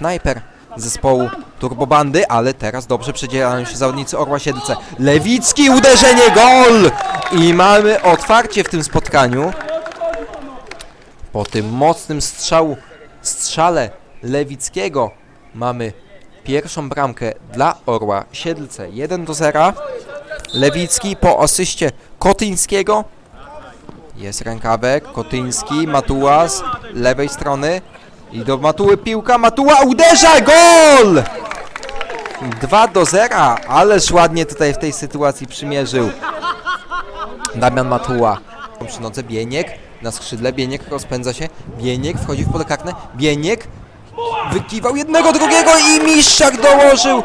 snajper zespołu Turbobandy, ale teraz dobrze przedzielają się zawodnicy Orła Siedlce. Lewicki, uderzenie, gol! I mamy otwarcie w tym spotkaniu. Po tym mocnym strzału, strzale Lewickiego mamy pierwszą bramkę dla Orła Siedlce. 1 do 0. Lewicki po asyście Kotyńskiego. Jest rękawek, Kotyński, Matuła z lewej strony. I do Matuły piłka, Matuła uderza, gol! 2 do 0, ależ ładnie tutaj w tej sytuacji przymierzył Damian Matuła. Przy nodze Bieniek na skrzydle, Bieniek rozpędza się, Bieniek wchodzi w pole karne, Bieniek wykiwał jednego, drugiego i Miszczak dołożył,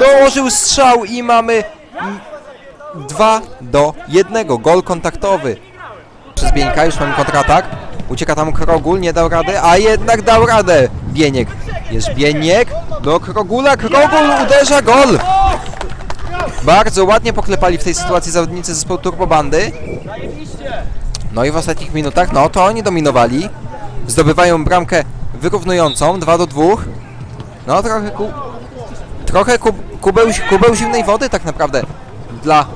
dołożył strzał i mamy 2 do 1, gol kontaktowy. Przez Bieńka już mamy kontratak, ucieka tam Krogul, nie dał rady, a jednak dał radę Bieniek. Jest Bieniek do Krogula, Krogul uderza, gol! Bardzo ładnie poklepali w tej sytuacji zawodnicy zespołu Turbobandy. No i w ostatnich minutach, no to oni dominowali. Zdobywają bramkę wyrównującą, 2 do 2. No trochę ku... Trochę ku... kubeł, kubeł zimnej wody tak naprawdę dla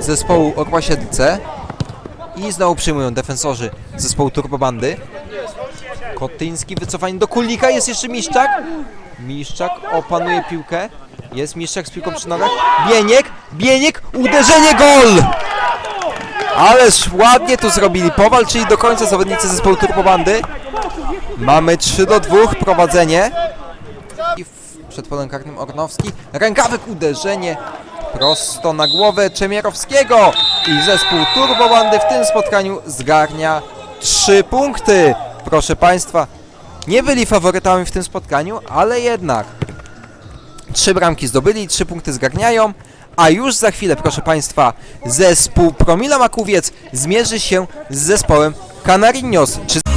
zespołu Orła Siedlce. I znowu przyjmują defensorzy zespołu Turbobandy. Kotyński wycofanie do Kulika, jest jeszcze Miszczak. Miszczak opanuje piłkę. Jest Miszczak z piłką przy nogach. Bieniek, Bieniek, uderzenie, gol! Ależ ładnie tu zrobili, powalczyli do końca zawodnicy zespołu Turbobandy. Mamy 3 do 2 prowadzenie. I przed polem karnym Ornowski. Rękawek uderzenie prosto na głowę Czemierowskiego. I zespół Turbobandy w tym spotkaniu zgarnia 3 punkty. Proszę Państwa, nie byli faworytami w tym spotkaniu, ale jednak trzy bramki zdobyli, trzy punkty zgarniają. A już za chwilę, proszę Państwa, zespół Promila Makowiec zmierzy się z zespołem Canarinos. Czy